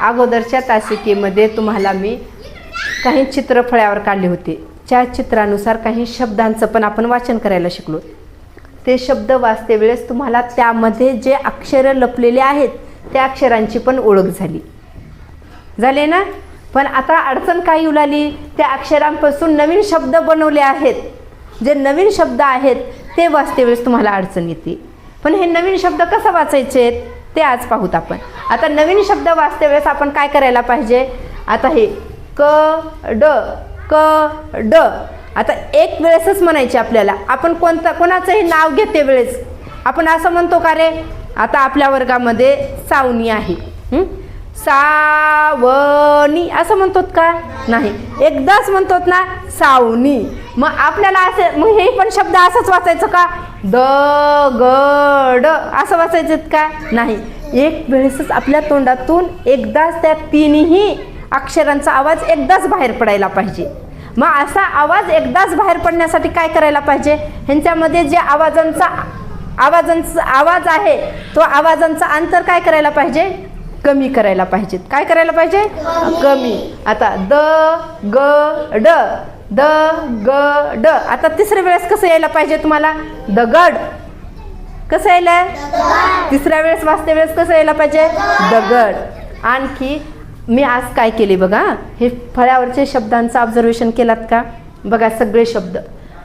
अगोदरच्या तासिकेमध्ये तुम्हाला मी काही चित्र फळ्यावर काढले होते. त्या चित्रानुसार काही शब्दांचं पण आपण वाचन करायला शिकलो. ते शब्द वाचते वेळेस तुम्हाला त्यामध्ये जे अक्षरं लपलेले आहेत त्या अक्षरांची पण ओळख झाली. झाले ना? पण आता अडचण काय येऊ लागली? त्या अक्षरांपासून नवीन शब्द बनवले आहेत. जे नवीन शब्द आहेत ते वाचते वेळेस तुम्हाला अडचण येते. पण हे नवीन शब्द कसं वाचायचे? आहेत ते आज पाहूत आपण. आता नवीन शब्द वाचते वेळेस आपण काय करायला पाहिजे? आता हे क ड क ड. आता एक वेळेसच म्हणायचे आपल्याला. आपण कोणता कोणाचंही नाव घेते वेळेस. आपण असं म्हणतो का रे? आता आपल्या वर्गामध्ये सावनी आहे. सावनी. असं म्हणतो का? नाही. एकदाच म्हणतो ना सावनी. मग आपल्याला असे मग हे पण शब्द असंच वाचायचं का? द ग ड. असं वाचायचं का? नाही. एक वेळेसच आपल्या तोंडातून एकदाच त्या तिन्ही अक्षरांचा आवाज एकदाच बाहेर पडायला पाहिजे. मग असा आवाज एकदाच बाहेर पडण्यासाठी काय करायला पाहिजे? ह्यांच्यामध्ये जे आवाजांचा आवाजांचा आवाज आहे तो आवाजांचा अंतर काय करायला पाहिजे? कमी करायला पाहिजेत काय करायला पाहिजे? कमी. आता द ग ड. द ग ड. आता तिसऱ्या वेळेस कसं यायला पाहिजे तुम्हाला? दगड. कसं यायला तिसऱ्या वेळेस वाचते वेळेस कसं यायला पाहिजे? दगड. आणखी मी आज काय केले बघा? हे फळ्यावरचे शब्दांचं ऑब्झर्वेशन केलात का? बघा सगळे शब्द.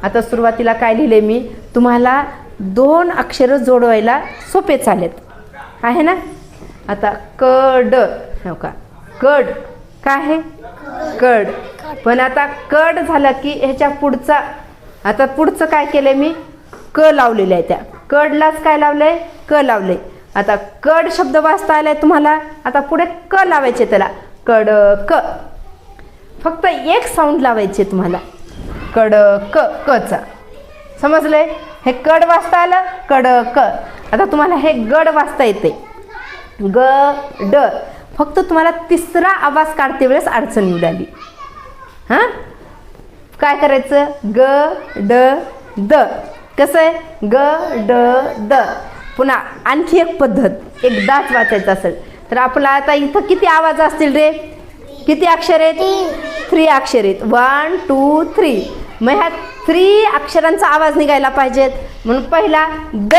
आता सुरुवातीला काय लिहिले मी? तुम्हाला दोन अक्षरं जोडवायला सोपे चालेत. आहे ना? आता कड हो का? कड. काय आहे? कड. पण आता कड झालं की ह्याच्या पुढचा आता पुढचं काय केलं मी? क लावलेलं आहे त्या. कडलाच काय लावले क लावले आता कड शब्द वाचता आलाय तुम्हाला. आता पुढे क लावायचे त्याला. कड क फक्त एक साऊंड लावायचे तुम्हाला. कड क कचा. समजले हे कड वाचता आलं कड क आता तुम्हाला हे गड वाचता येते. ग ड. फक्त तुम्हाला तिसरा आवाज काढते वेळेस अडचण येऊ हां? काय करायचं? ग ड द. कसं आहे? ग ड द. पुन्हा आणखी एक पद्धत एकदाच वाचायचं असेल. तर आपला आता इथं किती आवाज असतील रे? किती अक्षर आहेत? थ्री अक्षर आहेत. वन टू थ्री मग ह्या थ्री अक्षरांचा आवाज निघायला पाहिजेत. म्हणून पहिला द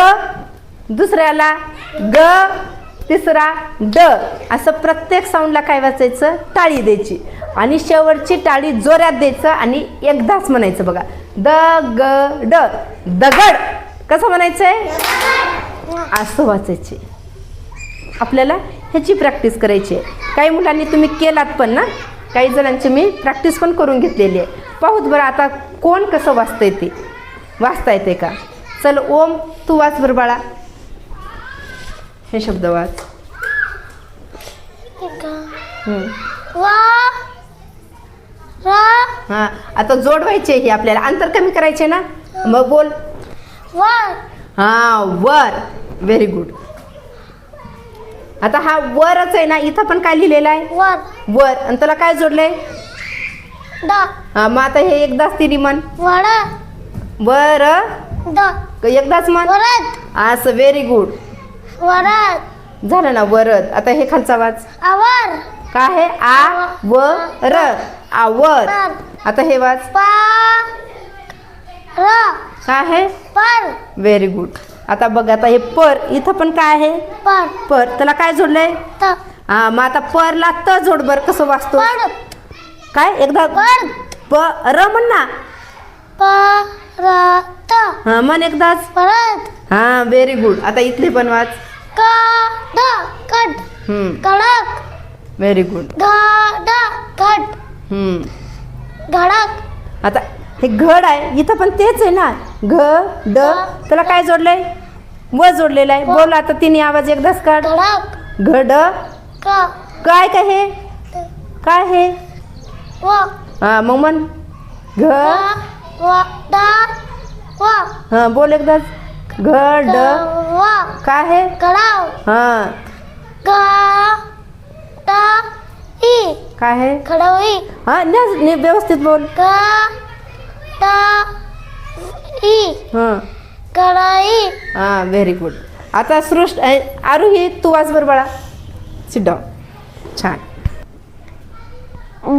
दुसऱ्याला ग तिसरा ड. असं प्रत्येक साऊंडला काय वाचायचं? टाळी द्यायची. आणि शेवटची टाळी जोरात द्यायचं आणि एकदाच म्हणायचं बघा. द ग ड दगड. कसं म्हणायचंय? असं वाचायचे. आपल्याला ह्याची प्रॅक्टिस करायची आहे. काही मुलांनी तुम्ही केलात पण ना काही जणांची मी प्रॅक्टिस पण करून घेतलेली आहे. पाहूत बरं आता कोण कसं वाचता येते वाचता येते का? चल ओम तू वाच बरं बाळा. हे शब्द वाच. वा. रा. हां आता जोड व्हायचे हे आपल्याला. अंतर कमी करायचे ना? मग बोल. वर. हां वर. व्हेरी गुड आता हा वरच आहे ना इथं पण काय लिहिलेलं आहे? वर. वर. आणि त्याला काय जोडलंय? द. हा मग आता हे एकदाच तिरी म्हण. वड वर. द. एकदाच म्हण. वरद. असं व्हेरी गुड वरद. झालं ना वरद. आता हे खालचा वाच आवर. काय आहे? आ व र. आवर. आता हे वाच. काय आहे? पर. व्हेरी गुड आता बघ आता हे पर इथं पण काय आहे? पर. पर. त्याला काय जोडलंय? हा मग आता परला त जोड बर कसं वाचतो? पर. काय? एकदा पर. प र म्हण ना. हा म्हण एकदाच. परत. हा व्हेरी गुड आता इथले पण वाच. कडक. व्हेरी गुड घट हम्म. घडक आता हे घड आहे इथं पण तेच आहे ना. घ ड त्याला काय जोडलंय? व जोडलेलं आहे. बोल आता तिन्ही आवाज एकदाच काढ. घड क. काय काय हे? काय हे? व. हा मग म्हण. घ. व ड व. हा बोल एकदाच. घड व. काय हे? गडाव हा. ड काय हे खडवी हा न्या- नी व्यवस्थित बोल. ग ड ई हा. कढाई हा व्हेरी गुड आता सृष्ट आरुही तू वाच बरं बाळा. सिट डाऊन छान.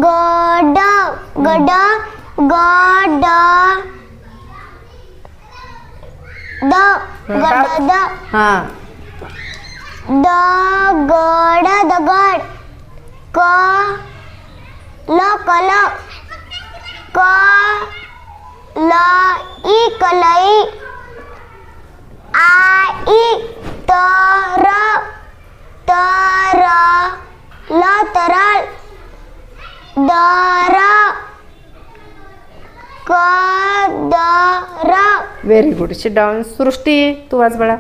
गड गड गड द गड द हां दगड दगड क कल क ल ई कलई आई तर तर ल तरळ दर कदर very good sit down Srushti तू वाच बाळा.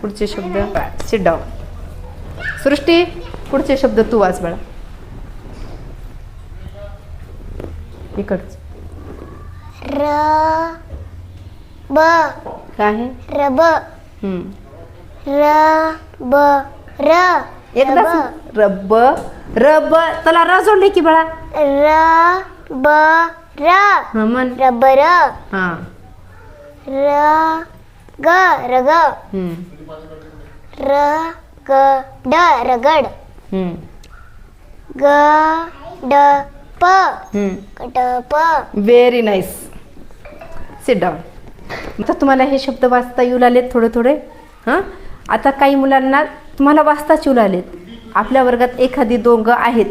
पुढचे शब्द. सिट डाऊन सृष्टी पुढचे शब्द तू वाच बाळा. इकडच. र ब. काय आहे रब हम्म. र ब र. एकदाच रब रब त्याला र जोडले की बाळा. र ब र. हा म्हण. रबर हा. र ग रग. हम्म. र ग ड रगड. हम्म. ग ड प हम्म. प व्हेरी नाईस सिट डाऊन आता तुम्हाला हे शब्द वाचता येऊ लागलेत थोडे थोडे हां आता काही मुलांना तुम्हाला वाचताच येऊ लागलेत आपल्या वर्गात एखादी दोघं आहेत.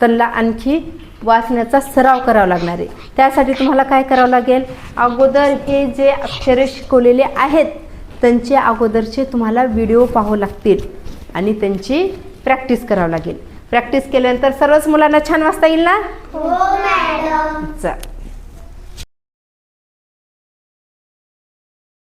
त्यांना आणखी वाचण्याचा सराव करावा लागणार आहे. त्यासाठी तुम्हाला काय करावं लागेल? अगोदर हे जे अक्षरे शिकवलेले आहेत त्यांचे अगोदरचे तुम्हाला व्हिडिओ पाहावे लागतील आणि त्यांची प्रॅक्टिस करावं लागेल. प्रॅक्टिस केल्यानंतर सर्वच मुलांना छान वाचता येईल ना? हो मॅडम. चल.